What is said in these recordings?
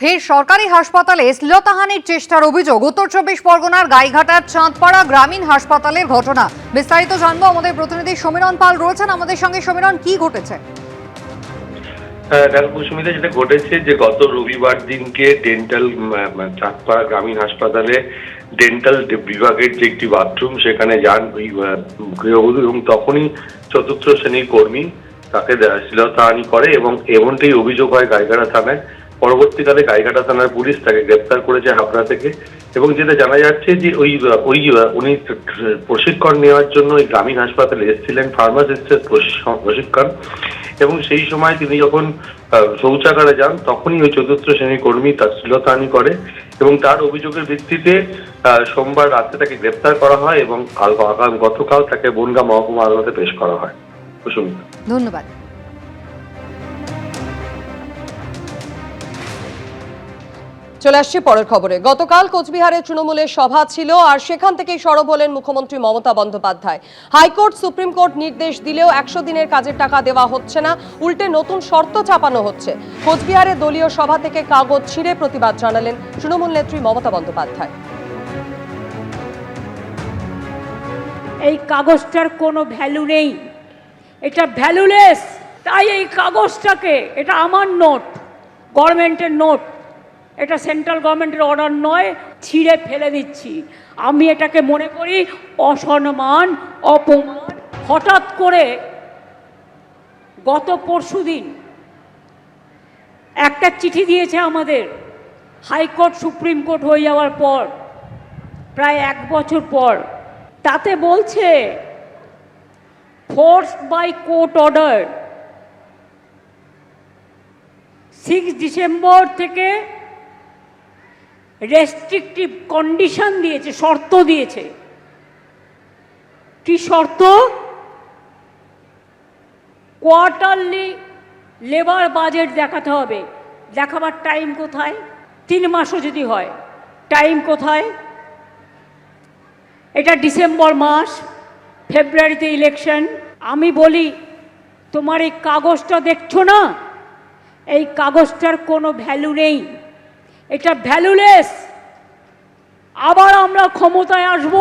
ফের সরকারি হাসপাতালে শ্লীলতাহানির চেষ্টার অভিযোগ। উত্তর চব্বিশ পরগনার গাইঘাটার চাঁদপাড়া গ্রামীণ হাসপাতালের ঘটনা। বিস্তারিত জানব আমাদের প্রতিনিধি সমীরণ পাল রয়েছেন। আমাদের সঙ্গে সমীরণ, কি ঘটেছে? দেখো কুসুমিতা যেটা ঘটেছে যে গত রবিবার দিনকে ডেন্টাল চাঁদপাড়া গ্রামীণ হাসপাতালে ডেন্টাল বিভাগের যে একটি বাথরুম সেখানে যান ওই গৃহবধূ এবং তখনই চতুর্থ শ্রেণির কর্মী তাকে শ্লীলতাহানি করে এবং এমনটাই অভিযোগ হয় গাইঘাটা থানায় পরবর্তীকালে গাইঘাটা থানার পুলিশ তাকে গ্রেপ্তার করেছে হাবড়া থেকে এবং যেটা জানা যাচ্ছে যে ওই ওই, উনি প্রশিক্ষণ নেওয়ার জন্য ওই গ্রামীণ হাসপাতালে এসেছিলেন, ফার্মাসিস্টের প্রশিক্ষণ এবং সেই সময় তিনি যখন শৌচাগারে যান, তখনই ওই চতুর্থ শ্রেণির কর্মী তার শ্লীলতাহানি করে এবং তার অভিযোগের ভিত্তিতে সোমবার রাতে তাকে গ্রেপ্তার করা হয় এবং কাল গতকাল তাকে বনগা মহকুমা আদালতে পেশ করা হয়। ধন্যবাদ। চলে আসছি পরের খবরে। গতকাল কোচবিহারে তৃণমূলের সভা ছিল আর সেখান থেকেই সরব হলেন মুখ্যমন্ত্রী Mamata Bandyopadhyay. High court, supreme court নির্দেশ দিলেও একশো দিনের কাজের টাকা দেওয়া হচ্ছে না, উল্টে নতুন শর্ত চাপানো হচ্ছে। কোচবিহারে দলীয় সভা থেকে কাগজ ছিঁড়ে প্রতিবাদ জানালেন তৃণমূল নেত্রী মমতা বন্দ্যোপাধ্যায়। এই কাগজটার কোনো ভ্যালু নেই। এটা ভ্যালুলেস তাই এই কাগজটাকে, এটা আমার নোট গভর্নমেন্টের নোট এটা সেন্ট্রাল গভর্নমেন্টের অর্ডার নয়, ছিঁড়ে ফেলে দিচ্ছি। আমি এটাকে মনে করি অসম্মান, অপমান। হঠাৎ করে গত পরশু দিন একটা চিঠি দিয়েছে আমাদের, হাইকোর্ট, সুপ্রিম কোর্ট হয়ে যাওয়ার পর, প্রায় এক বছর পর। তাতে বলছে force by court order six December থেকে রেস্ট্রিকটিভ কন্ডিশন দিয়েছে, শর্ত দিয়েছে। কি শর্ত? কোয়ার্টারলি লেবার বাজেট দেখাতে হবে। দেখাবার টাইম কোথায়? তিন মাসও যদি হয় টাইম কোথায়? এটা ডিসেম্বর মাস, ফেব্রুয়ারিতে ইলেকশন আমি বলি, তোমার এই কাগজটা দেখছ না? এই কাগজটার কোনো ভ্যালু নেই। এটা ভ্যালুলেস আবার আমরা ক্ষমতায় আসব।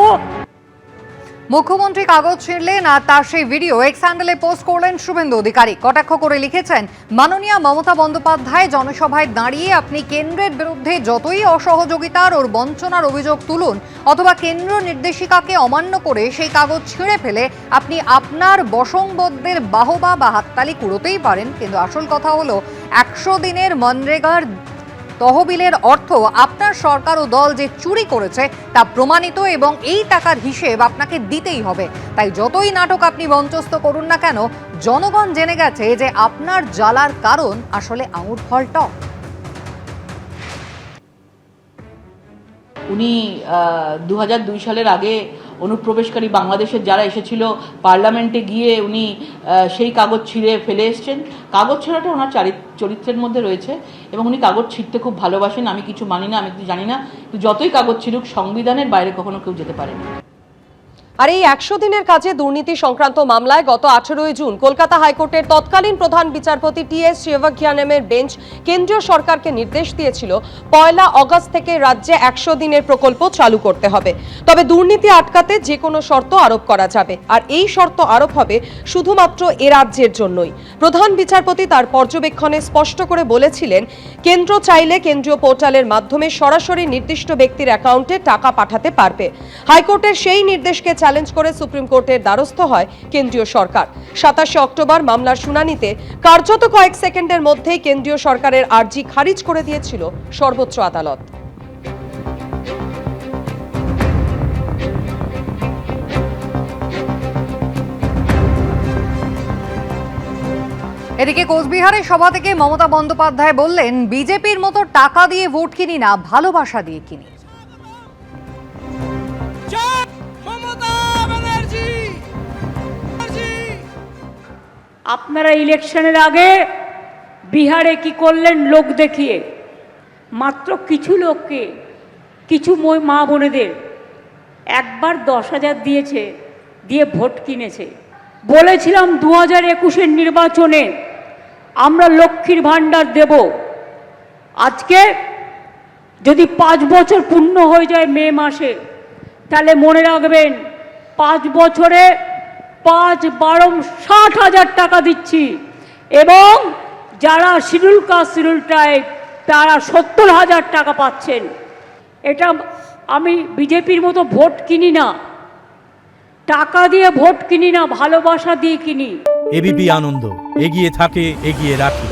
মুখ্যমন্ত্রী কাগজ ছিঁড়লেন আর তার সেই ভিডিও এক্স হ্যান্ডেলে পোস্ট করলেন শুভেন্দু অধিকারী। কটাক্ষ করে লিখেছেন, মাননীয় মমতা বন্দ্যোপাধ্যায় জনসভায় দাঁড়িয়ে আপনি কেন্দ্রের বিরুদ্ধে যতই অসহযোগিতার ওর বঞ্চনার অভিযোগ তুলুন, অথবা কেন্দ্র নির্দেশিকাকে অমান্য করে সেই কাগজ ছিঁড়ে ফেলে, আপনি আপনার বসংবদদের বাহবা বা হাততালি কুড়োতেই পারেন। কিন্তু আসল কথা হলো, একশো দিনের মনরেগার তহবিলের অর্থ আপনার সরকার ও দল যে চুরি করেছে তা প্রমাণিত এবং এই টাকার হিসেব আপনাকে দিতেই হবে। তাই যতই নাটক আপনি মঞ্চস্থ করুন না কেন, জনগণ জেনে গেছে যে আপনার জ্বালার কারণ আসলে আঙুর ফল টক উনি দু সালের আগে অনুপ্রবেশকারী বাংলাদেশের যারা এসেছিল, পার্লামেন্টে গিয়ে উনি সেই কাগজ ছিঁড়ে ফেলে এসছেন। কাগজ ছেঁড়াটা ওনার চারি- চরিত্রের মধ্যে রয়েছে এবং উনি কাগজ ছিঁড়তে খুব ভালোবাসেন। আমি কিছু মানি না, আমি কিছু জানি না। যতই কাগজ ছিঁড়ুক, সংবিধানের বাইরে কখনো কেউ যেতে পারেনি। আর এই একশো দিনের কাজে দুর্নীতি সংক্রান্ত মামলায় গত আঠেরোই জুন কলকাতা হাইকোর্টের তৎকালীন প্রধান বিচারপতি টি এস শিবজ্ঞানমের বেঞ্চ কেন্দ্রীয় সরকারকে নির্দেশ দিয়েছিল, পয়লা অগস্ট থেকে রাজ্যে একশো দিনের প্রকল্প চালু করতে হবে। তবে দুর্নীতি আটকাতে যে কোনো শর্ত আরোপ করা যাবে। আর এই শর্ত আরোপ হবে শুধুমাত্র এ রাজ্যের জন্যই। প্রধান বিচারপতি তার পর্যবেক্ষণে স্পষ্ট করে বলেছিলেন, কেন্দ্র চাইলে কেন্দ্রীয় পোর্টালের মাধ্যমে সরাসরি নির্দিষ্ট ব্যক্তির অ্যাকাউন্টে টাকা পাঠাতে পারবে। হাইকোর্টের সেই নির্দেশকে চ্যালেঞ্জ করে সুপ্রিম কোর্টের দ্বারস্থ হয় কেন্দ্রীয় সরকার। সাতাশে অক্টোবর মামলার শুনানিতে কার্যত কয়েক সেকেন্ডের মধ্যেই কেন্দ্রীয় সরকারের আর্জি খারিজ করে দিয়েছিল সর্বোচ্চ আদালত। এদিকে কোচবিহারের সভা থেকে মমতা বন্দ্যোপাধ্যায় বললেন, বিজেপির মতো টাকা দিয়ে ভোট কিনি না, ভালোবাসা দিয়ে কিনি। আপনারা ইলেকশনের আগে বিহারে কি করলেন লোক দেখিয়ে? মাত্র কিছু লোককে, কিছু মই- মা বোনেদের একবার দশ হাজার দিয়েছে, দিয়ে ভোট কিনেছে। বলেছিলাম দু হাজার একুশের নির্বাচনে আমরা লক্ষ্মীর ভাণ্ডার দেব। আজকে যদি পাঁচ বছর পূর্ণ হয়ে যায় মে মাসে, তাহলে মনে রাখবেন পাঁচ বছরে পাঁচ বারো ষাট হাজার টাকা দিচ্ছি। এবং যারা শিডিউল কাস্ট শিডিউল ট্রাইব তারা সত্তর হাজার টাকা পাচ্ছেন। এটা আমি বিজেপির মতো ভোট কিনি না। টাকা দিয়ে ভোট কিনি না, ভালোবাসা দিয়ে কিনি। এবিপি আনন্দ, এগিয়ে থাকে, এগিয়ে রাখে।